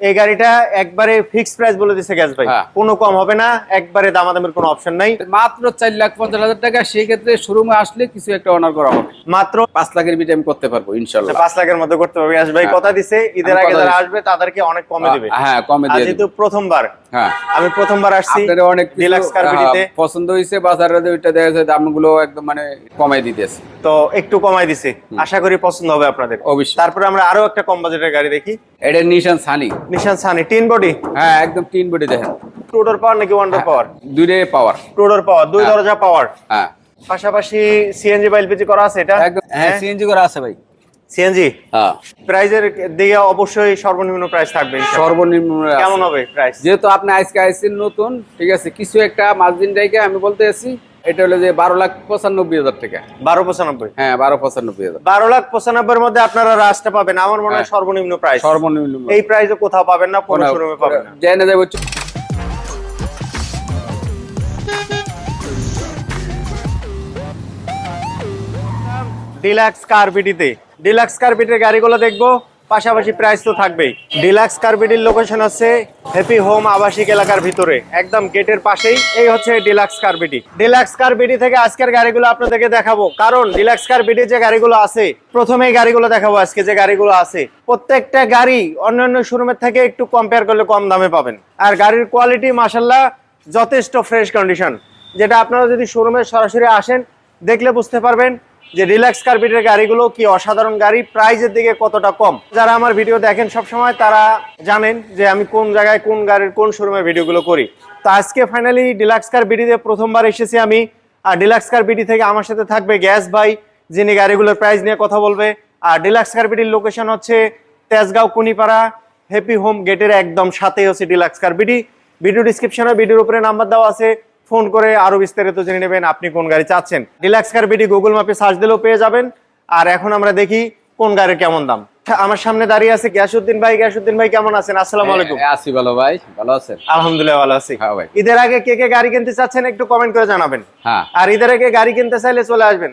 এই গাড়িটা একবারে ফিক্স প্রাইস বলে দিছে গ্যাস ভাই। হ্যাঁ। কোনো কম হবে না একবারে দামাদামের কোনো অপশন নাই। মাত্র চার লাখ পঞ্চাশ হাজার টাকা সেই ক্ষেত্রে শোরুমে আসলে কিছু একটা অনার করা হবে। মাত্র পাঁচ লাখের বিটে আমি করতে পারব ইনশাল্লাহ। পাঁচ লাখের মধ্যে করতে পারবে। গ্যাস ভাই হ্যাঁ। কথা দিছে ঈদের আগে যারা আসবে তাদেরকে অনেক কমে দিবে। হ্যাঁ কমে আর দিয়ে যেহেতু প্রথমবার হ্যাঁ। আমি প্রথমবার আসছি আপনার অনেক ডিলাক্স কার ভিডিওতে পছন্দ হয়েছে বাজারে ওইটা দেখা যায় দামগুলো একদম মানে কমাই দিতেছে। তো একটু কমাই দিছে। আশা করি পছন্দ হবে আপনাদের। অবশ্যই। তারপরে আমরা আরও একটা কম বাজেটের গাড়ি দেখি। এটা Nissan Sunny Nissan Sunny tin body হ্যাঁ একদম তিন বডি দেখেন। টু ডোর পাওয়ার নাকি ওয়ান ডোর পাওয়ার দুইটাই পাওয়ার টু ডোর পাওয়ার দুই হ্যাঁ। দরজা পাওয়ার হ্যাঁ। পাশাপাশি সিএনজি বা এলপিজি করা আছে এটা? একদম হ্যাঁ সিএনজি করা আছে ভাই। সিএনজি হ্যাঁ। প্রাইজের দিকে অবশ্যই সর্বনিম্ন প্রাইস থাকবে সর্বনিম্ন কেমন হবে প্রাইস যেহেতু আপনি আজকে আইসিন নতুন ঠিক আছে কিছু একটা মার্জিন টাইকে আমি বলতে আছি এটা হলো যে বারো লাখ পঁচানব্বই হাজার টাকা। বারো পঁচানব্বই? হ্যাঁ বারো পঁচানব্বই হাজার। বারো লাখ পঁচানব্বইয়ের মধ্যে আপনারা রাজটা পাবেন। আমার মনে হয় হ্যাঁ। সর্বনিম্ন প্রাইস সর্বনিম্ন এই প্রাইসে কোথাও পাবেন না কোনো শোরুমে পাবেন না। জেনে যাব ডিলাক্স কারবিটিতে ডিলাক্স কারবিটের গাড়িগুলো দেখব পাশাপাশি প্রাইস তো থাকবেই। ডিলাক্স কারবিটির লোকেশন হচ্ছে হ্যাপি হোম আবাসিক এলাকার ভিতরে, একদম গেটের পাশেই। এই হচ্ছে ডিলাক্স কারবিটি ডিলাক্স কারবিটি থেকে আজকের গাড়িগুলো আপনাদেরকে দেখাবো। কারণ ডিলাক্স কারবিটি যে গাড়িগুলো আছে, প্রথমেই গাড়িগুলো দেখাবো আজকে যে গাড়িগুলো আছে। প্রত্যেকটা গাড়ি অন্যান্য শোরুমের থেকে একটু কম্পেয়ার করলে কম দামে পাবেন। আর গাড়ির কোয়ালিটি মাসাল্লাহ যথেষ্ট ফ্রেশ কন্ডিশন যেটা আপনারা যদি শোরুমে সরাসরি আসেন, দেখলে বুঝতে পারবেন যে রিল্যাক্স কার্পেটের গাড়িগুলো কি অসাধারণ গাড়ি প্রাইজের দিকে কতটা কম? যারা আমার ভিডিও দেখেন সব সময় তারা জানেন যে আমি কোন জায়গায় কোন গাড়ির, কোন শোরুমে ভিডিওগুলো করি। তো আজকে ফাইনালি ডিলাক্স কার বিডিতে প্রথমবার এসেছি আমি। আর ডিলাক্স কার বিডি থেকে আমার সাথে থাকবে গ্যাস ভাই, যিনি গাড়িগুলোর প্রাইস নিয়ে কথা বলবে। আর ডিলাক্স কার বিডির লোকেশন হচ্ছে তেজগাঁও কুনিপাড়া হ্যাপি হোম গেটের একদম সাথেই হচ্ছে ডিলাক্স কার বিডি ভিডিও ডিসক্রিপশনে ভিডিওর উপরে নাম্বার দেওয়া আছে। ফোন করে আরও বিস্তারিত জেনে নেবেন আপনি কোন গাড়ি চাচ্ছেন। ডিলাক্স কার বিডি গুগল ম্যাপে সার্চ দিলেও পেয়ে যাবেন। আর এখন আমরা দেখি কোন গাড়ির কেমন দাম। আমার সামনে দাঁড়িয়ে আছে গ্যাসউদ্দিন ভাই। গ্যাসউদ্দিন ভাই কেমন আছেন? আসসালামু আলাইকুম। হ্যাঁ, আছি ভালো ভাই। ভালো আছেন? আলহামদুলিল্লাহ ভালো আছি। হ্যাঁ ভাই। ঈদের আগে কে কে গাড়ি কিনতে চাচ্ছেন একটু কমেন্ট করে জানাবেন। হ্যাঁ। আর ঈদের আগে গাড়ি কিনতে চাইলে চলে আসবেন।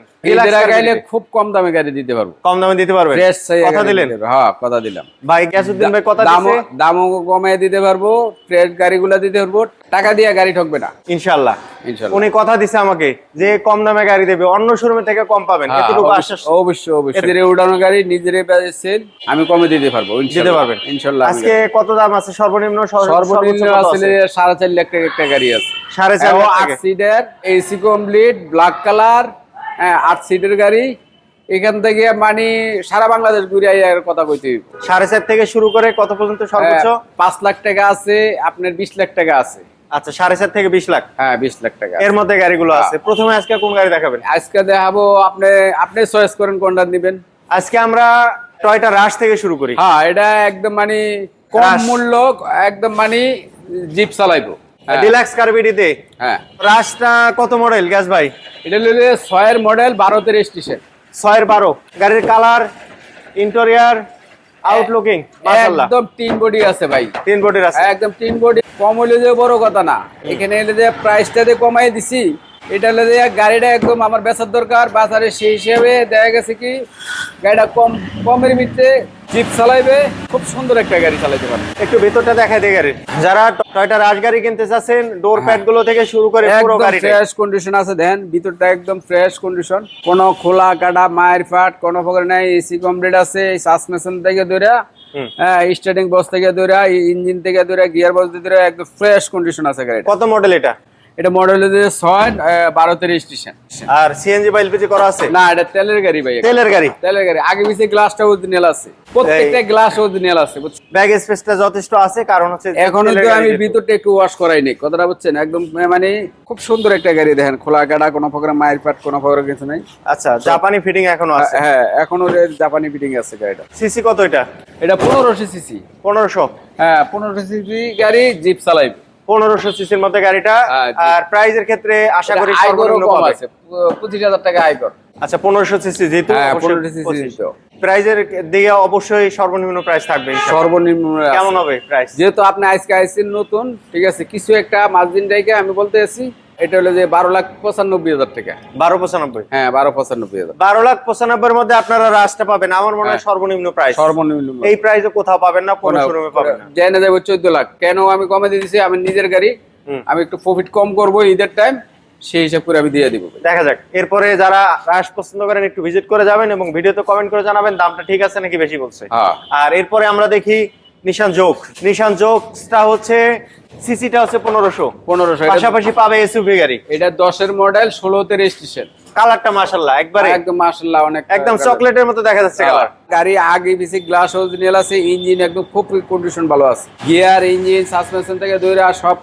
খুব কম দামে গাড়ি দিতে পারব। কম দামে দিতে ফ্রেশ কথা দিলেন? হ্যাঁ কথা দিলাম। ভাই গ্যাসুদ্দিন ভাই কথা দিছে। দামও কমায় দিতে পারব ফ্রেশ গাড়িগুলো দিতে পারব টাকা দিয়ে গাড়ি ঠকবে না। ইনশাআল্লাহ। ইনশাল্লাহ উনি কথা দিছে আমাকে যে কম দামে গাড়ি দেবে অন্য শোরুমে থেকে কম পাবেন হ্যাঁ, এতটুকু অবশ্যই- আশ্বাস অবশ্যই অবশ্যই। এদের উড়ানো গাড়ি নিজের আমি কমে দিতে পারব দিতে পারবেন। ইনশাল্লাহ আজকে কত দাম আছে? সর্বনিম্ন সর্বনিম্ন সর্বোচ্চ আসলে আছে? সাড়ে চার লাখ টাকা একটা গাড়ি আছে। সাড়ে চার লাখ টাকা। এসি কমপ্লিট ব্ল্যাক কালার আট সিটের গাড়ি এখান থেকে মানে সারা বাংলাদেশ ঘুরে কথা কইতে সাড়ে চার থেকে শুরু করে কত পর্যন্ত সর্বোচ্চ? পাঁচ লাখ টাকা আছে আপনার বিশ লাখ টাকা আছে। আচ্ছা সাড়ে চার থেকে বিশ লাখ? হ্যাঁ বিশ লাখ টাকা এর মধ্যে গাড়িগুলো আছে। প্রথমে আজকে কোন গাড়ি দেখাবেন? আজকে দেখাবো আপনি আপনি চয়েস করেন কোনটা নিবেন। আজকে আমরা টয়টা রাশ থেকে শুরু করি। হ্যাঁ এটা একদম মানে কম মূল্য একদম মানে জিপ চালাইবো। ডিলাক্স কার্বিডিতে হ্যাঁ। রাশটা কত মডেল গ্যাস ভাই? এটা হলো যে ছয়ের মডেল বারোতে রেজিস্ট্রেশন ছয়ের বারো। গাড়ির কালার ইন্টেরিয়ার আউটলুকিং একদম তিন বডি আছে ভাই। তিন বডির আছে। একদম তিন বডি কম হইলে যে বড় কথা না। এখানে এলে যে প্রাইসটা দিয়ে কমাই দিছি এটা হলে গাড়িটা একদম আমার বেচার দরকার বাজারে সেই হিসেবে দেখা গেছে কি গাড়িটা কম কমের ভিতরে জিপ চালাইবে খুব সুন্দর একটা গাড়ি চালাইতে পারবে। একটু ভেতরটা দেখা দে গাড়ির যারা টয়টা রাশ গাড়ি কিনতে চাচ্ছেন ডোর প্যাডগুলো থেকে শুরু করে পুরো গাড়িটা ফ্রেশ কন্ডিশন আছে দেন ভিতরটা একদম ফ্রেশ কন্ডিশন কোনো খোলা কাটা মায়ের ফাট কোনো প্রকার নাই এসি কমপ্লিট আছে সাসপেনশন থেকে ধরে হ্যাঁ স্টার্টিং বক্স থেকে ধরে ইঞ্জিন থেকে ধরে গিয়ার বক্স থেকে ধরে একদম ফ্রেশ কন্ডিশন আছে গাড়ি কত মডেল এটা? এটা মডেল হচ্ছে ছয় বারোতে রেজিস্ট্রেশন আর সিএনজি বা এলপিজি করা আছে? না এটা তেলের গাড়ি ভাই। তেলের গাড়ি? তেলের গাড়ি। আগে পিছিয়ে গ্লাসটা অরিজিনাল আছে। প্রত্যেকটা গ্লাস অরিজিনাল আছে? ব্যাগ স্পেসটা যথেষ্ট আছে কারণ হচ্ছে এখনও তো আমি। ভিতরটা একটু ওয়াশ করাই নি কথাটা বুঝছেন? একদম মানে খুব সুন্দর একটা গাড়ি দেখেন খোলা কাটা কোনো প্রকার মায়ের পাট কোনো প্রকার কিছু নাই। আচ্ছা জাপানি ফিটিং এখনও আছে? হ্যাঁ এখনও জাপানি ফিটিং আছে গাড়িটা। সিসি কত এটা? এটা পনেরোশো সিসি পনেরোশো। হ্যাঁ পনেরোশো সিসি গাড়ি জিপ চালাইবে। পনেরোশো সিসির মধ্যে গাড়িটা জি। আর প্রাইজের ক্ষেত্রে আশা করি সর্বনিম্ন কম আছে পঁচিশ হাজার টাকা আয়কর আচ্ছা পনেরোশো সিসি যেহেতু হ্যাঁ পনেরোশো সিসি 25 প্রাইজের দিকে অবশ্যই সর্বনিম্ন প্রাইস থাকবে সর্বনিম্ন কেমন হবে প্রাইস যেহেতু আপনি আজকে আইসিন নতুন ঠিক আছে কিছু একটা মাঝদিন টাইকে আমি বলতে আছি এটা হলো যে বারো লাখ পঁচানব্বই হাজার টাকা। বারো পঁচানব্বই? হ্যাঁ বারো পঁচানব্বই হাজার। বারো লাখ পঁচানব্বইয়ের মধ্যে আপনারা রাজটা পাবেন। আমার মনে হয় সর্বনিম্ন প্রাইস হ্যাঁ। সর্বনিম্ন এই প্রাইসে কোথাও পাবেন না কোনো শোরুমে পাবেন না। জেনে যাব চোদ্দ লাখ। কেন আমি কমে দিয়েছি আমি নিজের গাড়ি। আমি একটু প্রফিট কম করব ঈদের টাইম সেই হিসাব করে আমি দিয়ে দিব। দেখা যাক। এরপরে যারা রাশ পছন্দ করেন একটু ভিজিট করে যাবেন এবং ভিডিওতে কমেন্ট করে জানাবেন দামটা ঠিক আছে নাকি বেশি বলছে। হ্যাঁ। আর এরপরে আমরা দেখি নিশান জোক নিশান জোকসটা হচ্ছে সিসিটা হচ্ছে পনেরোশো। পনেরোশো পাশাপাশি পাবে এসইউভি গাড়ি। এটা দশের মডেল ষোলোতে রেজিস্ট্রেশন কালারটা মাশাল্লাহ একবারে। একদম মার্শাল্লাহ অনেক একদম চকলেটের মতো দেখা যাচ্ছে কালার। গাড়ি আগে পিছিয়ে গ্লাস অরিজিনাল আছে ইঞ্জিন একদম খুব কন্ডিশন ভালো আছে। গিয়ার ইঞ্জিন সাসপেনশন থেকে ধরে আর সব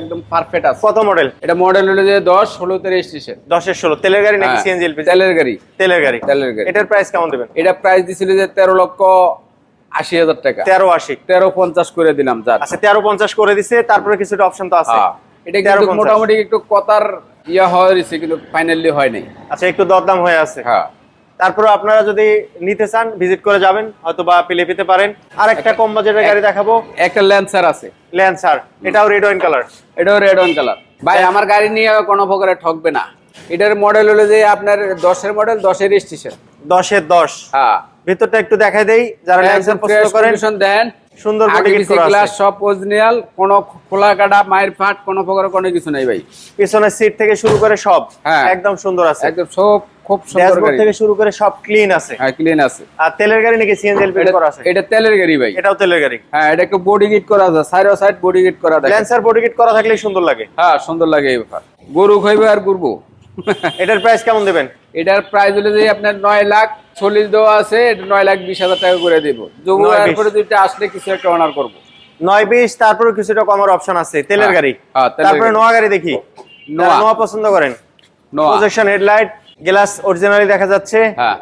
একদম পারফেক্ট আছে। কত মডেল এটা মডেল হলো যে দশ ষোলোতে রেজিস্ট্রেশন দশের ষোলো তেলের গাড়ি নাকি সিএনজি এলপিজি তেলের গাড়ি। তেলের গাড়ি। তেলের গাড়ি। এটার প্রাইস কেমন দেবেন? এটা প্রাইস দিছিল যে তেরো লক্ষ আশি হাজার টাকা। তেরো আশি। তেরো পঞ্চাশ করে দিলাম যার আচ্ছা তেরো পঞ্চাশ করে দিছে তারপরে কিছুটা অপশন তো আছে। হ্যাঁ। এটা কিন্তু মোটামুটি একটু কথার ইয়া হয়েছে কিন্তু ফাইনালি হয় নাই। আচ্ছা একটু দরদাম হয়ে আছে। হ্যাঁ। তারপরে আপনারা যদি নিতে চান ভিজিট করে যাবেন হয়তো বা পেলে পেতে পারেন। আর একটা কম বাজেটের গাড়ি দেখাবো। একটা ল্যান্সার আছে। ল্যান্সার এটাও রেড ওয়াইন কালার এটাও রেড অন কালার ভাই আমার গাড়ি নিয়ে কোনো প্রকারে ঠকবে না। এটার মডেল হলো যে আপনার দশের মডেল দশের রেজিস্ট্রেশন দশের দশ। হ্যাঁ। ভিতরটা একটু দেখাই দেই যারা ল্যান্সার পছন্দ করেন দেন। সুন্দর বডি কিট করা গ্লাস সব অরিজিনাল কোনো খোলা কাটা মায়ের ফাট কোনো প্রকার কোনো কিছু নাই ভাই। পিছনের সিট থেকে শুরু করে সব হ্যাঁ। একদম সুন্দর আছে। একদম সব খুব সুন্দর গাড়ি। থেকে শুরু করে সব ক্লিন আছে। হ্যাঁ ক্লিন আছে। আর তেলের গাড়ি নাকি সিএনজি এলপিজি করা আছে? এটা তেলের গাড়ি ভাই। এটাও তেলের গাড়ি। হ্যাঁ এটা একটু বডি কিট করা আছে। সাইড সাইড বডি কিট করা দেখেন। ল্যান্সার বডি কিট করা থাকলেই সুন্দর লাগে। হ্যাঁ সুন্দর লাগে এই ব্যাপার। গরু খাইবে আর গুরবো এটার প্রাইস কেমন দেবেন? এটার প্রাইস হলে যে আপনার নয় লাখ চল্লিশ দেওয়া আছে এটা নয় লাখ বিশ হাজার টাকা করে দেবো। বিশ। দুইটা আসলে কিছু একটা অনার করব। নয় বিশ তারপরে কিছুটা কমার অপশন আছে। তেলের হ্যাঁ, গাড়ি। হ্যাঁ, তারপরে নোয়া গাড়ি দেখি। নোয়া। পছন্দ করেন। প্রজেকশন হেডলাইট গ্লাস অরিজিনালি দেখা যাচ্ছে। হ্যাঁ।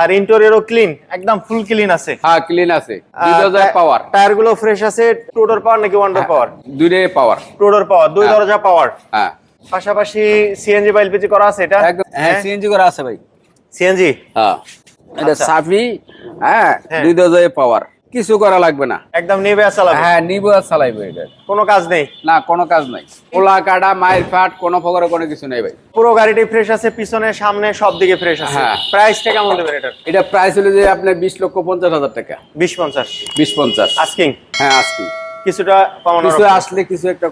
আর ইন্টেরিয়রও ক্লিন একদম ফুল ক্লিন আছে। হ্যাঁ ক্লিন আছে। দুই হাজার পাওয়ার টায়ারগুলো ফ্রেশ আছে। টু ডোর পাওয়ার নাকি ওয়ান ডোর পাওয়ার দুইটাই পাওয়ার টু ডোর পাওয়ার দুই। দরজা পাওয়ার হ্যাঁ। পাশাপাশি সিএনজি বা এলপিজি করা আছে এটা? হ্যাঁ সিএনজি করা আছে ভাই। সিএনজি হ্যাঁ। এটা আচ্ছা। সাফি হ্যাঁ হ্যাঁ। দুই হাজার পাওয়ার কিছু করা লাগবে না। একদম নিবে চালাবে? হ্যাঁ নিবো চালাইবো এটা। কোনো কাজ নেই? না কোনো কাজ নাই। খোলা কাটা মায়ের ফাট কোনো প্রকার কোনো কিছু নেই ভাই। পুরো গাড়িটাই ফ্রেশ আছে পিছনে সামনে সব দিকে ফ্রেশ আছে। হ্যাঁ। প্রাইসটা কেমন দেবেন এটা প্রাইস হলো যে আপনার বিশ লক্ষ পঞ্চাশ হাজার টাকা। বিশ পঞ্চাশ। বিশ পঞ্চাশ। আস্কিং হ্যাঁ আজকে কিছুটা কমানো কিছু আসলে কিছু একটা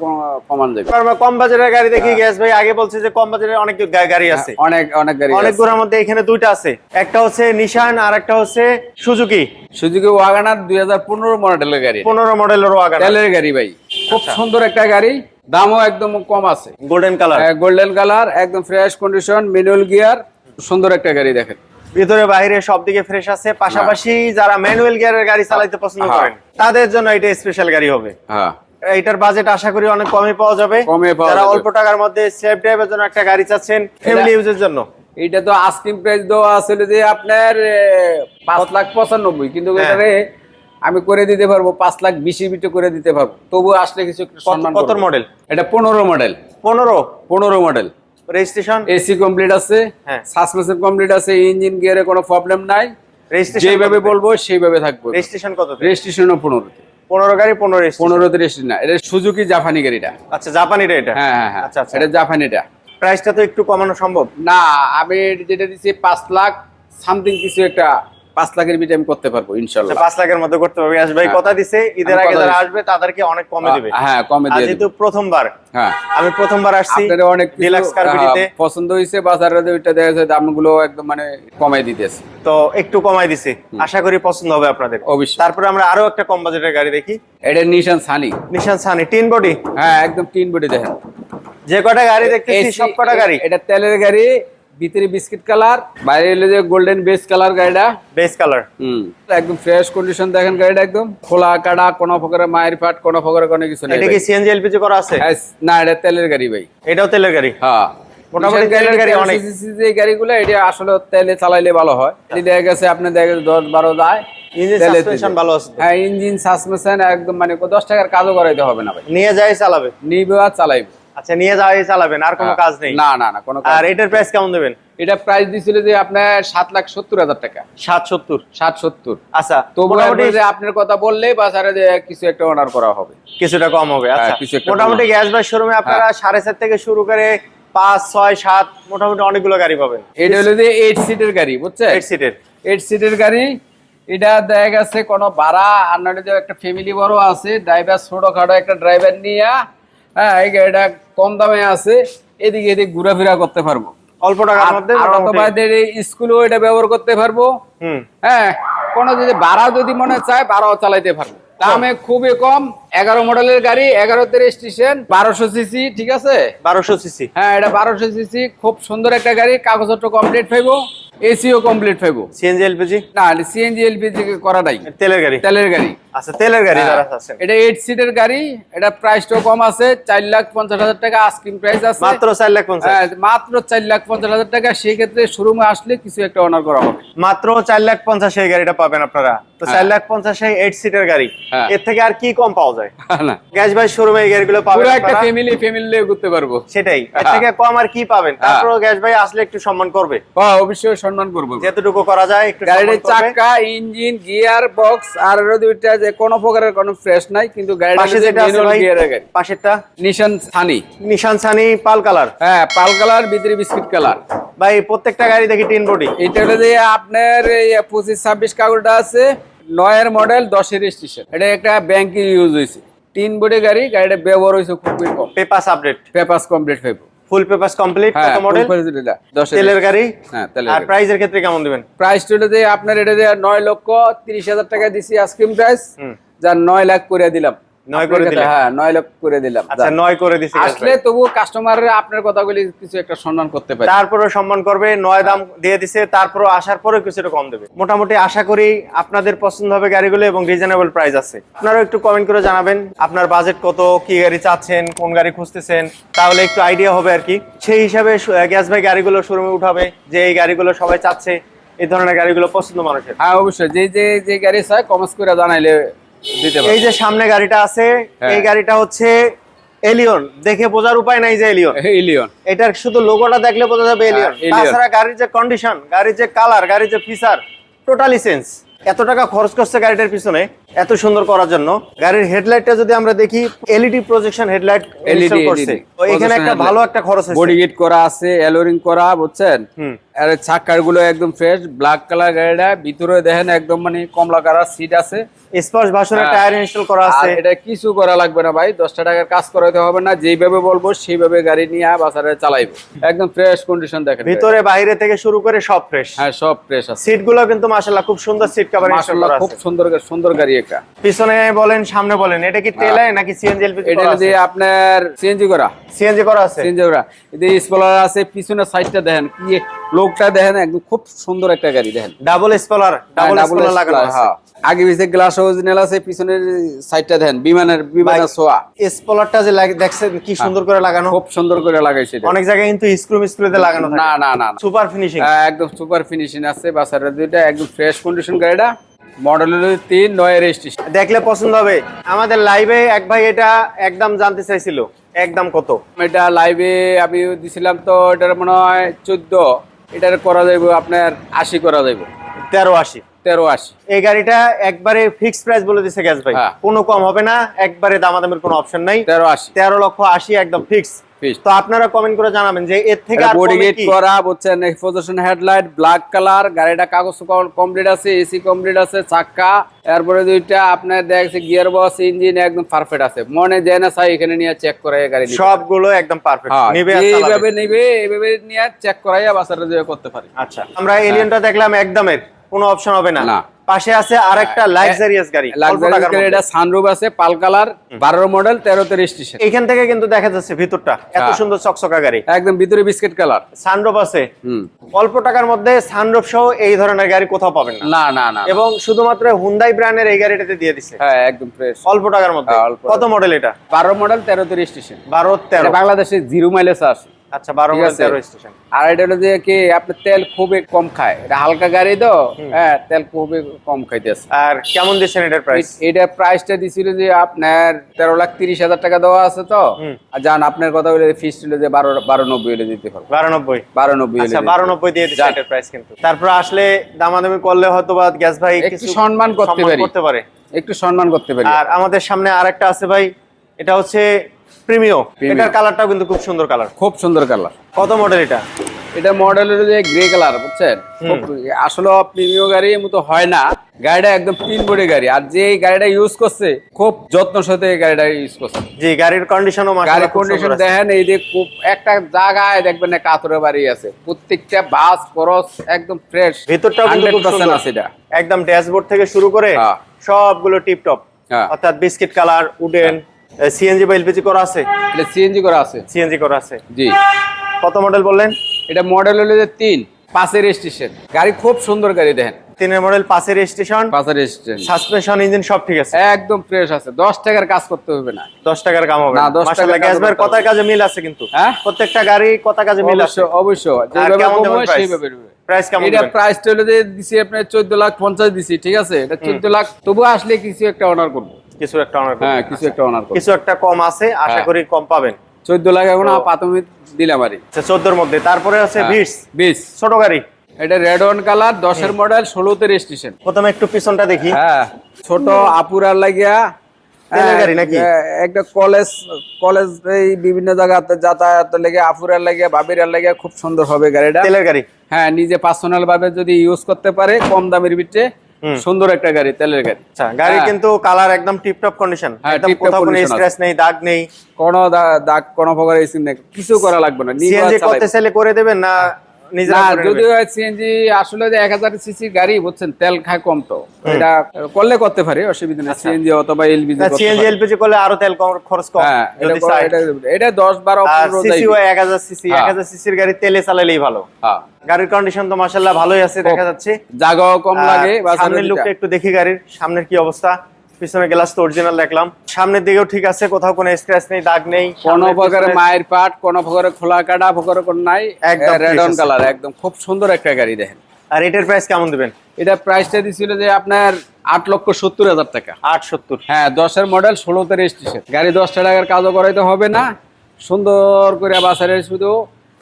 কমান যাবে কম বাজারের গাড়ি দেখি গ্যাস ভাই আগে বলছে যে কম বাজারের অনেক গাড়ি আছে। অনেক অনেক গাড়ি মধ্যে এখানে দুইটা আছে। একটা হচ্ছে নিশান আর একটা হচ্ছে সুজুকি। সুজুকি ওয়াগানার দুই হাজার পনেরো মডেলের গাড়ি। পনেরো মডেলের ওয়াগান। তেলের গাড়ি ভাই। খুব আচ্ছা। সুন্দর একটা গাড়ি। দামও একদম কম আছে। গোল্ডেন কালার গোল্ডেন কালার একদম ফ্রেশ কন্ডিশন ম্যানুয়াল গিয়ার সুন্দর একটা গাড়ি দেখেন। ভিতরে বাইরে সব দিকে ফ্রেশ আছে পাশাপাশি যারা ম্যানুয়াল গিয়ারের গাড়ি চালাইতে পছন্দ হ্যাঁ। করেন তাদের জন্য এটা স্পেশাল গাড়ি হবে। হ্যাঁ। এইটার বাজেট আশা করি অনেক কমে পাওয়া যাবে। যারা অল্প টাকার মধ্যে সেফ ড্রাইভের জন্য একটা গাড়ি চাচ্ছেন ফ্যামিলি ইউজের জন্য। এইটা তো আস্কিং প্রাইস দেওয়া আসলে যে আপনার পাঁচ লাখ পঁচানব্বই কিন্তু হ্যাঁ। এটারে আমি করে দিতে পারব পাঁচ লাখ বিশি বিটে করে দিতে পারব। তবু আসলে কিছু সম্মান কত মডেল এটা পনেরো মডেল পনেরো? পনেরো মডেল রেজিস্ট্রেশন এসি কমপ্লিট আছে হ্যাঁ। সাসপেনশন কমপ্লিট আছে ইঞ্জিন গিয়ারে কোনো প্রবলেম নাই। রেজিস্ট্রেশন যেভাবে বলব সেইভাবে থাকব রেজিস্ট্রেশন কত রেজিস্ট্রেশনও পনেরোতে পনেরো গাড়ি পনেরো পনেরো রেজিস্ট্রেশন না এটা সুজুকি জাপানি গাড়িটা। আচ্ছা জাপানিটা এটা? হ্যাঁ হ্যাঁ হ্যাঁ। আচ্ছা আচ্ছা। এটা জাপানিটা প্রাইসটা তো একটু কমানো সম্ভব? না আমি যেটা দিচ্ছি পাঁচ লাখ সামথিং কিছু একটা পাঁচ লাখের বিটে আমি করতে পারব ইনশাল্লাহ পাঁচ লাখের মধ্যে করতে পারবে। ইয়াস ভাই হ্যাঁ। কথা দিছে ঈদের আগে যারা আসবে তাদেরকে অনেক কমে দিবে। হ্যাঁ কমে দিয়ে যেহেতু প্রথমবার হ্যাঁ। আমি প্রথমবার আসছি আপনাদের অনেক ডিলাক্স কার্বিটিতে হ্যাঁ, পছন্দ হয়েছে বাজারে ওইটা দেখা যায় দামগুলো একদম মানে কমাই দিতেছে। তো একটু কমাই দিছে। আশা করি পছন্দ হবে আপনাদের। অবশ্যই। তারপরে আমরা আরও একটা কম বাজেটের গাড়ি দেখি। এটা Nissan Sunny Nissan Sunny tin body? হ্যাঁ একদম টিন বডি দেখেন। যে কটা গাড়ি দেখতেছি সব কটা গাড়ি। এটা তেলের গাড়ি ভিতরে বিস্কিট কালার বাইরে এলে যে গোল্ডেন বেস কালার গাড়িটা। Base colour. হুম একদম ফ্রেশ কন্ডিশন দেখেন গাড়িটা একদম। খোলা কাটা কোনো প্রকারের মায়ের ফাট কোনো প্রকারের কোনো কিছু নেই এটা কি সিএনজি এলপিজি করা আছে? হ্যাঁ, না এটা তেলের গাড়ি ভাই। এটাও তেলের গাড়ি? হ্যাঁ। মোটামুটি তেলের গাড়ি অনেক। যে গাড়িগুলো এটা আসলে তেলে চালাইলে ভালো হয়। যদি দেখা গেছে আপনি দেখা গেছে দশ বারো যায় ইঞ্জিন। ভালো আছে হ্যাঁ ইঞ্জিন সাসপেনশন একদম মানে দশ টাকার কাজও করাইতে হবে না ভাই। নিয়ে যায় চালাবে। নিবে আর চালাইবে। আচ্ছা নিয়ে যাওয়াই চালাবেন আর কোনো কাজ নেই? না না না কোনো আর এটার প্রাইস কেমন দেবেন? এটা প্রাইস দিছিল যে আপনার সাত লাখ সত্তর হাজার টাকা। সাত সত্তর? সাত সত্তর। আচ্ছা তো মোটামুটি মোটামুটি আপনার কথা বললে বাজারে যে কিছু একটা অর্ডার করা হবে। কিছুটা কম হবে হ্যাঁ, আচ্ছা। হ্যাঁ। মোটামুটি গ্যাস বাস শোরুমে আপনারা সাড়ে চার থেকে শুরু করে পাঁচ ছয় সাত মোটামুটি অনেকগুলো গাড়ি পাবেন। এটা হলো যে এইট সিটের গাড়ি বুঝছেন? এইট সিটের এইট সিটের গাড়ি এটা দেখা গেছে কোনো ভাড়া আর একটা ফ্যামিলি বড় আছে ড্রাইভার ছোটখাটো একটা ড্রাইভার নিয়ে হ্যাঁ এই গাড়িটা কম দামে আছে এদিকে এদিকে ঘোরাফেরা করতে পারব। অল্প টাকার মধ্যে স্কুলেও এটা ব্যবহার করতে পারব। হ্যাঁ কোনো যদি ভাড়া যদি মনে চায় ভাড়াও চালাইতে পারব। দামে খুবই কম। এগারো মডেলের গাড়ি এগারোতে রেজিস্ট্রেশন বারোশো সিসি ঠিক আছে? বারোশো সিসি। হ্যাঁ এটা বারোশো সিসি। খুব সুন্দর একটা গাড়ি কাগজপত্র কমপ্লিট পাইবো এসিও কমপ্লিট পাইবো। সিএনজি এলপিজি না সিএনজি এলপিজি করা নাই। তেলের গাড়ি? তেলের গাড়ি। আচ্ছা তেলের গাড়ি হ্যাঁ, এটা এইট সিটের গাড়ি এটা প্রাইসটাও কম আছে চার লাখ পঞ্চাশ হাজার টাকা আস্কিং প্রাইস আছে। মাত্র চার লাখ পঞ্চাশ। হ্যাঁ, মাত্র চার লাখ পঞ্চাশ হাজার টাকা সেই ক্ষেত্রে শোরুমে আসলে কিছু একটা অনার করা হবে। মাত্র চার লাখ পঞ্চাশ এই গাড়িটা পাবেন আপনারা। তো চার লাখ পঞ্চাশ এইট সিটের গাড়ি। হ্যাঁ। এর থেকে আর কি কম পাওয়া যায়? না। গ্যাস ভাই শোরুমে এই গাড়িগুলো পাবেন পুরো একটা। ফ্যামিলি ফ্যামিলি ঘুরতে পারব। সেটাই। এর হ্যাঁ। থেকে কম আর কি পাবেন? তারপর গ্যাস ভাই আসলে একটু সম্মান করবে। হ্যাঁ অবশ্যই সম্মান করব। যেতটুকু করা যায় একটু গাড়ির চাকা ইঞ্জিন গিয়ার বক্স আর এর দুইটা যে কোনো প্রকারের কোনো ফ্রেশ নাই কিন্তু গাড়িটা পাশে যেটা আছে ভাই পাশেরটা? Nissan Sunny Nissan Sunny pearl colour. হ্যাঁ পাল কালার ভিতরে বিস্কিট কালার। ভাই প্রত্যেকটা গাড়ি দেখি টিন বডি। এটা হলো যে আপনার এই পঁচিশ ছাব্বিশ কাগজটা আছে নয়ের মডেল দশের স্টেশন। এটা একটা ব্যাংকে ইউজ হয়েছে তিন বোর্ডে গাড়ি গাড়িটা ব্যবহার হয়েছে খুবই কম। পেপাস আপডেট পেপার কমপ্লিট হয়ে ফুল পেপাস কমপ্লিট কত মডেল তেলের গাড়ি? হ্যাঁ আর প্রাইসের প্রাইজের ক্ষেত্রে কেমন দিবেন? প্রাইস যে আপনার এটা যে নয় লক্ষ তিরিশ হাজার টাকা দিছি আইসক্রিম প্রাইস যা যার নয় লাখ করে দিলাম। নয় করে আপনার হ্যাঁ নয় লাখ করে দিলাম। আচ্ছা নয় করে দিছি আসলে তবু কাস্টমার আপনার কথাগুলি কিছু একটা সম্মান করতে পারে। তারপরে সম্মান করবে নয় দাম দিয়ে দিছে তারপরে আসার পরে কিছুটা কম দেবে। মোটামুটি আশা করি আপনাদের পছন্দ হবে গাড়িগুলো এবং রিজনেবল প্রাইস আছে। আপনারাও একটু কমেন্ট করে জানাবেন আপনার বাজেট কত কি গাড়ি চাচ্ছেন কোন গাড়ি খুঁজতেছেন তাহলে একটু আইডিয়া হবে আর কি। সেই হিসাবে গ্যাস ভাই গাড়িগুলো শোরুমে উঠাবে যে এই গাড়িগুলো সবাই চাচ্ছে এই ধরনের গাড়িগুলো পছন্দ মানুষের। হ্যাঁ অবশ্যই। যে যে যে গাড়ি চাই কমার্স করে জানাইলে এই যে সামনে গাড়িটা আছে হ্যাঁ। এই গাড়িটা হচ্ছে এলিয়ন দেখে বোঝার উপায় নাই যে এলিয়ন এলিয়ন এটার শুধু লোগোটা দেখলে বোঝা যাবে এলিয়ন হ্যাঁ। তাছাড়া গাড়ির যে কন্ডিশন গাড়ির যে কালার গাড়ির যে ফিচার টোটালি চেঞ্জ এত টাকা খরচ করছে গাড়িটার পিছনে। এত সুন্দর করার জন্য। গাড়ির হেডলাইটটা যদি আমরা দেখি এলইডি প্রজেকশন হেডলাইট LED করছে। তো এখানে একটা ভালো একটা খরচ আছে বডি গিট করা আছে এলোরিং করা বুঝছেন? আর চাকারগুলো একদম ফ্রেশ ব্ল্যাক কালার গাড়িটা। ভিতরে দেখেন একদম মানে কমলা কালার সিট আছে। স্পর্শ ভাষণের। টায়ার ইনস্টল করা আছে। এটা কিছু করা লাগবে না ভাই দশটা টাকার কাজ করাতে হবে না। যেইভাবে বলব সেইভাবে গাড়ি নিয়ে বাসারে চালাইবো। একদম ফ্রেশ কন্ডিশন দেখেন ভিতরে বাইরে থেকে শুরু করে সব ফ্রেশ হ্যাঁ সব ফ্রেশ আছে। সিটগুলো কিন্তু মাশাআল্লাহ খুব সুন্দর সিট কভার ইনস্টল মাশাআল্লাহ করা খুব সুন্দর সুন্দর গাড়ি একটা। পিছনে বলেন সামনে বলেন এটা কি তেলে নাকি সিএনজি এটা যে আপনার সিএনজি করা। সিএনজি করা আছে? সিএনজি করা। এতে স্পলার আছে পিছনের সাইডটা দেখেন কি লোকটা দেখেন একদম খুব সুন্দর একটা গাড়ি দেখেন। ডাবল স্পলার ডাবল স্পলার লাগানো আছে। হ্যাঁ। আগে পিছে গ্লাস অরিজিনাল আছে পিছনের সাইডটা দেখেন বিমানের বিমানের সোয়া স্পলারটা যে দেখছেন কি সুন্দর করে লাগানো? খুব সুন্দর করে লাগাইছে অনেক জায়গায় কিন্তু স্ক্রু মিস্ক্রুতে লাগানো না না না। সুপার ফিনিশিং হ্যাঁ, একদম সুপার ফিনিশিং আছে বাসার দুইটা একদম ফ্রেশ কন্ডিশন গাড়িটা। মডেল হলো তিন নয় রেজিস্ট্রেশন দেখলে পছন্দ হবে। আমাদের লাইভে এক ভাই এটা একদম জানতে চাইছিল। একদম কত? এটা লাইভে আমি দিছিলাম তো এটার মনে হয় চোদ্দ। এটার করা যাইব আপনার আশি করা যাইব। তেরো আশি। তেরো আশি। এই গাড়িটা একবারে ফিক্সড প্রাইস বলে দিছে গ্যাস ভাই। হ্যাঁ। কোনো কম হবে না একবারে দামাদামের কোনো অপশন নাই। তেরো আশি। তেরো লক্ষ আশি একদম ফিক্স তো আপনারা কমেন্ট করে জানাবেন যে এর থেকে আর বডি গেট করা বুঝছেন? পজিশন হেডলাইট ব্ল্যাক কালার গাড়িটা কাগজ কমপ্লিট আছে এসি কমপ্লিট আছে চাক্কা। এরপরে দুইটা আপনার দেখছে গিয়ার বক্স ইঞ্জিন একদম পারফেক্ট আছে। মনে যায় না চাই এখানে নিয়ে চেক করে গাড়ি। সবগুলো একদম পারফেক্ট নিবে। এইভাবে নিবে এইভাবে নিয়ে চেক করাইয়া বাসাটা দিয়ে করতে পারি। আচ্ছা আমরা এলিয়নটা দেখলাম একদমের। কোনো অপশন হবে না। পাশে আছে আরেকটা লাক্সারিয়াস গাড়ি অল্প লাক্সারি টাকার মধ্যে। এটা সানরুফ আছে পাল কালার বারো মডেল তেরোতে রেজিস্ট্রেশন এইখান থেকে কিন্তু দেখা যাচ্ছে ভিতরটা এত হ্যাঁ। সুন্দর চকচকা গাড়ি। একদম ভিতরে বিস্কিট কালার সানরুফ আছে। অল্প টাকার মধ্যে সানরুফ সহ এই ধরনের গাড়ি কোথাও পাবেন না। না না না এবং শুধুমাত্র হুন্ডাই ব্র্যান্ডের এই গাড়িটাতে দিয়ে দিছে। হ্যাঁ একদম ফ্রেশ অল্প টাকার মধ্যে। হ্যাঁ, কত মডেল এটা? বারো মডেল তেরোতে রেজিস্ট্রেশন বারো তেরো। বাংলাদেশে জিরো মাইলেজ আছে। আচ্ছা বারো মডেল স্টেশন। আর এটা হলো যে কি আপনার তেল খুবই কম খায়। এটা হালকা গাড়ি তো হ্যাঁ তেল খুবই কম খাইতেছে। আর কেমন দিচ্ছেন এটার প্রাইস এটা প্রাইসটা দিছিল যে আপনার তেরো লাখ তিরিশ হাজার টাকা দেওয়া আছে তো। আর জান আপনার কথা বলে ফিস ছিল যে বারো বারো নব্বই হলে দিতে পারব বারো নব্বই? বারো নব্বই আচ্ছা দিতে বারো নব্বই দিয়ে যাক। এটার প্রাইস কিন্তু। তারপর আসলে দামাদামি করলে হয়তো বা গ্যাস ভাই একটু কিছু সম্মান করতে পারি। করতে পারে। একটু সম্মান করতে পারি। আর আমাদের সামনে আরেকটা আছে ভাই এটা হচ্ছে প্রিমিও। এটার কালারটাও কিন্তু খুব সুন্দর কালার। খুব সুন্দর কালার। কত মডেল এটা? এটা মডেলের যে গ্রে কালার বুঝছেন? আসলে প্রিমিয় গাড়ি মতো হয় না। গাড়িটা একদম বডি গাড়ি। আর যে গাড়িটা ইউজ করছে খুব যত্ন সাথে গাড়িটা ইউজ করছে। জি গাড়ির কন্ডিশনও গাড়ি কন্ডিশন দেখেন এই যে খুব একটা জায়গায় দেখবেন না কাতরে বাড়ি আছে। প্রত্যেকটা বাস খরচ একদম ফ্রেশ ভিতরটাও কিন্তু খুব সুন্দর। আছে এটা। একদম ড্যাশবোর্ড থেকে শুরু করে হ্যাঁ। সবগুলো টিপটপ হ্যাঁ। অর্থাৎ বিস্কিট কালার উডেন সিএনজি বা এলপিজি করা আছে? এটা সিএনজি করা আছে। সিএনজি করা আছে। জি। কত মডেল বললেন? এটা মডেল হলো যে তিন পাঁচের স্টেশন গাড়ি খুব সুন্দর গাড়ি দেখেন। তিনের মডেল পাশের স্টেশন পাঁচের স্টেশন সাসপেনশন ইঞ্জিন সব ঠিক আছে? একদম ফ্রেশ আছে। দশ টাকার কাজ করতে হবে না। দশ টাকার কাম হবে না, 10 মাশাআল্লাহ টাকার গ্যাস ভাইয়ের করতে কাজে মিল আছে কিন্তু। হ্যাঁ? প্রত্যেকটা গাড়ি কথা কাজে মিল আছে। অবশ্য অবশ্য যেভাবে দেবেন কমবে সেইভাবে প্রাইস কেমন এটা? প্রাইসটা হলো যে দিছি আপনার চোদ্দ লাখ পঞ্চাশ দিছি ঠিক আছে? এটা চোদ্দ লাখ তবু আসলে কিছু একটা অনার করব। কিছু একটা অনার হ্যাঁ কিছু একটা অনার কিছু একটা কম আছে আশা হ্যাঁ। করি কম পাবেন। চোদ্দ লাখ এখন প্রাথমিক দিলাম আরই আচ্ছা চোদ্দোর মধ্যে। তারপরে আছে হ্যাঁ। ভিটস বিশ ছোট গাড়ি। এটা রেড অন কালার দশের মডেল ষোলোতে রেজিস্ট্রেশন প্রথমে একটু পিছনটা দেখি। হ্যাঁ ছোট আপুরার লাগিয়া হ্যাঁ, গাড়ি নাকি? হ্যাঁ, একটা কলেজ কলেজ এই বিভিন্ন জায়গাতে যাতায়াত লেগে আপুরার লাগিয়া বাবিরার লাগিয়া খুব সুন্দর হবে গাড়িটা। তেলের গাড়ি? হ্যাঁ নিজে পার্সোনাল ভাবে যদি ইউজ করতে পারে কম দামের ভিতরে। সুন্দর একটা গাড়ি তেলের গাড়ি। আচ্ছা গাড়ি হ্যাঁ। কিন্তু কালার একদম টিপটপ কন্ডিশন হ্যাঁ, একদম কোথাও কোনো স্ক্র্যাচ নেই দাগ নেই। কোনো দাগ কোনো প্রকার নেই কিছু করা লাগবে না সিএনজি করতে চাইলে করে দেবেন না নিজেরা না করে যদি নেবেন? সিএনজি আসলে যে এক হাজার সিসি গাড়ি বুঝছেন তেল খায় কম তো। এটা করলে করতে পারে অসুবিধা নেই। সিএনজি অথবা এলপিজি সিএনজি এলপিজি করলে আরও তেল কম খরচ কম। হ্যাঁ এটা দশ বারো সিসি। এক হাজার সিসি এক হ্যাঁ। হাজার সিসির গাড়ি তেলে চালালেই ভালো। হ্যাঁ। গাড়ির কন্ডিশন তো মাশাল্লাহ ভালোই আছে দেখা যাচ্ছে। জাগাও কম লাগে সামনের। লুকটা একটু দেখি গাড়ির সামনের কি অবস্থা। পিছনের গ্লাস তো অরিজিনাল দেখলাম। সামনের দিকেও ঠিক আছে কোথাও কোনো স্ক্র্যাচ নেই দাগ নেই। কোনো প্রকারে মায়ের পাট কোনো প্রকারে খোলা কাটা প্রকারে কোনো নাই। একদম রেড অন কালার একদম। খুব সুন্দর একটা গাড়ি দেখেন। আর এটার প্রাইস কেমন দিবেন? এটা প্রাইসটা দিছিল যে আপনার আট লক্ষ সত্তর হাজার টাকা। আট সত্তর। হ্যাঁ দশের মডেল ষোলোতে রেজিস্ট্রেশন গাড়ি দশটা টাকার কাজও করাইতে হবে না। সুন্দর করে বাসারে শুধু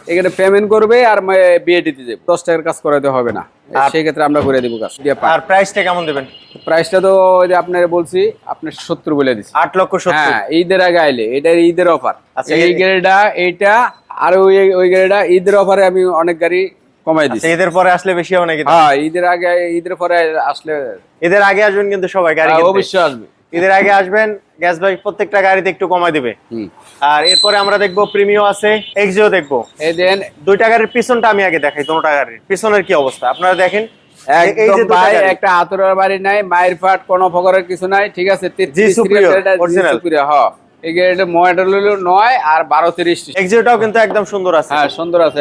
এখানে পেমেন্ট করবে আর বিয়ে দিতে যাবে দশ টাকার কাজ করাইতে হবে না। সেই ক্ষেত্রে আমরা করে দিব কাজ। আর প্রাইসটা কেমন দিবেন? প্রাইসটা তো ওই যে আপনার বলছি আপনার সত্তর বলে দিচ্ছি আট লক্ষ হ্যাঁ ঈদের আগে আইলে এটা ঈদের অফার আচ্ছা, এই গাড়িটা এইটা আর ওই ওই গাড়িটা ঈদের অফারে আমি অনেক গাড়ি কমাই দিচ্ছি আচ্ছা, ঈদের পরে আসলে বেশি হবে নাকি? হ্যাঁ ঈদের আগে ঈদের পরে আসলে ঈদের আগে আসবেন কিন্তু সবাই গাড়ি হ্যাঁ, অবশ্যই আসবে। ঈদের আগে আসবেন গ্যাস ভাই প্রত্যেকটা গাড়িতে একটু কমাই দিবে। আর এরপরে আমরা দেখব প্রিমিও আছে এক্সিও দেখব। এই দেন। দুইটা গাড়ির পিছনটা আমি আগে দেখাই দুটা গাড়ির। পিছনের কি অবস্থা? আপনারা দেখেন। একদম ভাই একটা আতরের বাড়ি নাই মায়ের ফাট কোনো কিছু নাই ঠিক আছে? জি। হ্যাঁ নয় আর বারো তিরিশ এক্সিওটাও কিন্তু একদম সুন্দর আছে। হ্যাঁ সুন্দর আছে।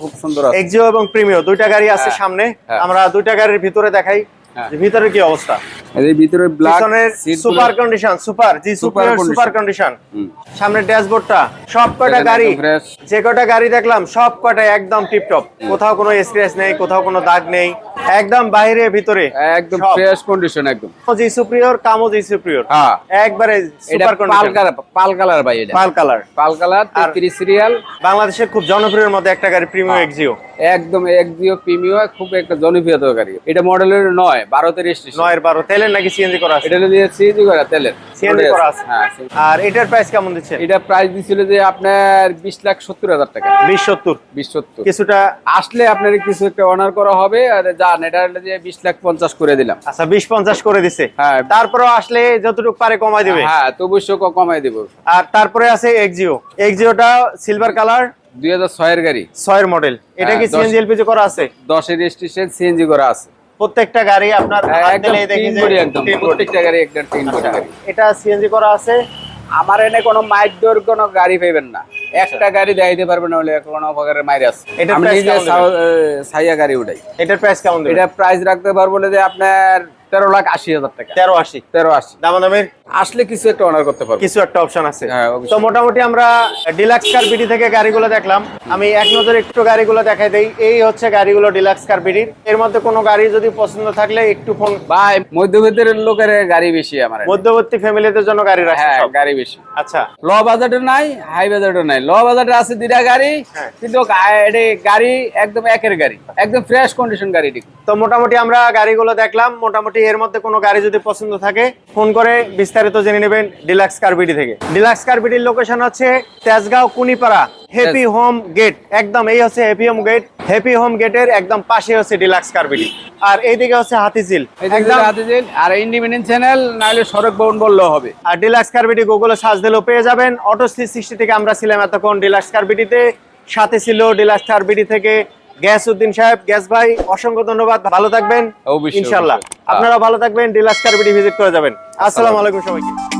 খুব সুন্দর আছে। এক্সিও এবং প্রিমিও দুইটা গাড়ি আছে হ্যাঁ, সামনে। হ্যাঁ। আমরা দুইটা গাড়ির ভিতরে দেখাই হ্যাঁ। যে ভিতরের কি অবস্থা। এই ভিতরে ব্ল্যাক সুপার কন্ডিশন সুপার জি সুপার সুপার কন্ডিশন সামনের ড্যাশবোর্ডটা সব কয়টা গাড়ি? যে কয়টা গাড়ি দেখলাম সব কয়টা একদম টিপটপ কোথাও কোনো স্ক্র্যাচ নেই কোথাও কোনো দাগ নেই একদম বাইরে ভিতরে। একদম ফ্রেশ কন্ডিশন একদম। জি সুপ্রিয়র কামো জি সুপ্রিয়র হ্যাঁ। একবারে এটা পাল কালার পাল কালার ভাই এটা। Pearl colour. পাল কালার তেত্রিশ সিরিয়াল বাংলাদেশের খুব জনপ্রিয়ের মধ্যে একটা গাড়ি প্রিমিয়াম। এক্সিও একদম একজিও প্রিমিয়াম খুব একটা জনপ্রিয় গাড়ি। এটা মডেলের নয় বারো তিরিশ নয়ের বারো তেলের নাকি সিএনজি করা আছে? এটা হলো সিএনজি করা তেলের। সিএনজি করা আছে। হ্যাঁ আর এটার প্রাইস কেমন দিচ্ছে? এটা প্রাইস দিছিল যে আপনার বিশ লাখ সত্তর হাজার টাকা। বিশ সত্তর? বিশ সত্তর। কিছুটা আসলে আপনার কিছু একটা অনার করা হবে আর যান এটা হলো যে বিশ লাখ পঞ্চাশ করে দিলাম। আচ্ছা বিশ পঞ্চাশ করে দিছে। হ্যাঁ। তারপরেও আসলে যতটুকু পারে কমাই দিবে? হ্যাঁ তো অবশ্য ক- কমাই দেবো। আর তারপরে আছে এক্সিও এক্সিওটা সিলভার কালার দুই হাজার ছয়ের গাড়ি। ছয়ের মডেল এটা কি হ্যাঁ, সিএনজি এলপিজি করা আছে? দশের স্টেশন সিএনজি করা আছে। প্রত্যেকটা গাড়ি আপনার হাত হ্যাঁ, দিলেই দেখি যে। প্রত্যেকটা গাড়ি তিন আচ্ছা, গাড়ি। এটা সিএনজি করা আছে। আমার এনে কোনো মাইক ডোর কোনো গাড়ি পাইবেন না। একটা গাড়ি দেখাইতে পারবেন না হলে কোনো প্রকারের মাইর আছে। এটা আমি নিজে সাইয়া গাড়ি উঠাই। এটার প্রাইস কেমন এটা প্রাইস রাখতে পারব না যে আপনার তেরো লাখ আশি হাজার টাকা। তেরো আশি। তেরো আশি। দামাদামের? আসলে কিছু একটা অনার করতে পারব। কিছু একটা অপশন আছে। হ্যাঁ, তো মোটামুটি আমরা ডিলাক্স কার বিডি থেকে গাড়িগুলো দেখলাম। আমি এক নজরে একটু গাড়িগুলো দেখাই দেই। এই হচ্ছে গাড়িগুলো ডিলাক্স কার বিডির এর মধ্যে কোনো গাড়ি যদি পছন্দ থাকলে একটু ফোন ভাই মধ্যবিত্তের লোকের গাড়ি বেশি আমার। মধ্যবর্তী ফ্যামিলিদের জন্য গাড়ি হ্যাঁ গাড়ি বেশি। আচ্ছা। ল বাজেটও নাই হাই বাজেটও নাই। ল বাজেটে আছে দুইটা গাড়ি হ্যাঁ। কিন্তু গাড়ি একদম একের গাড়ি। একদম ফ্রেশ কন্ডিশন গাড়িটি। তো মোটামুটি আমরা গাড়িগুলো দেখলাম। মোটামুটি এর মধ্যে কোনো গাড়ি যদি পছন্দ থাকে ফোন করে বিস্তারিত জেনে নেবেন ডিলাক্স কারবিডি থেকে। ডিলাক্স কারবিডির লোকেশন হচ্ছে Tejgaon Kunipara happy home gate. একদম এই হচ্ছে happy home gate. Happy home গেটের একদম পাশে হচ্ছে ডিলাক্স কারবিডি আর এইদিকে হচ্ছে হাতিঝিল। একদম একদম আর ইন্ডিপেন্ডেন্ট চ্যানেল নাহলে সড়ক ভবন বললেও হবে। আর ডিলাক্স কারবিডি গুগলে সার্চ দিলেও পেয়ে যাবেন। অটো থ্রি সিক্সটি থেকে আমরা ছিলাম এতক্ষণ ডিলাক্স কারবিডিতে সাথে ছিল ডিলাক্স কারবিডি থেকে গ্যাস উদ্দিন সাহেব গ্যাস ভাই অসংখ্য ধন্যবাদ। ভালো থাকবেন। ইনশাল্লাহ। আপনারা ভালো থাকবেন ডিলাক্স কারবিডি ভিজিট করে যাবেন। আসসালামু আলাইকুম সবাইকে।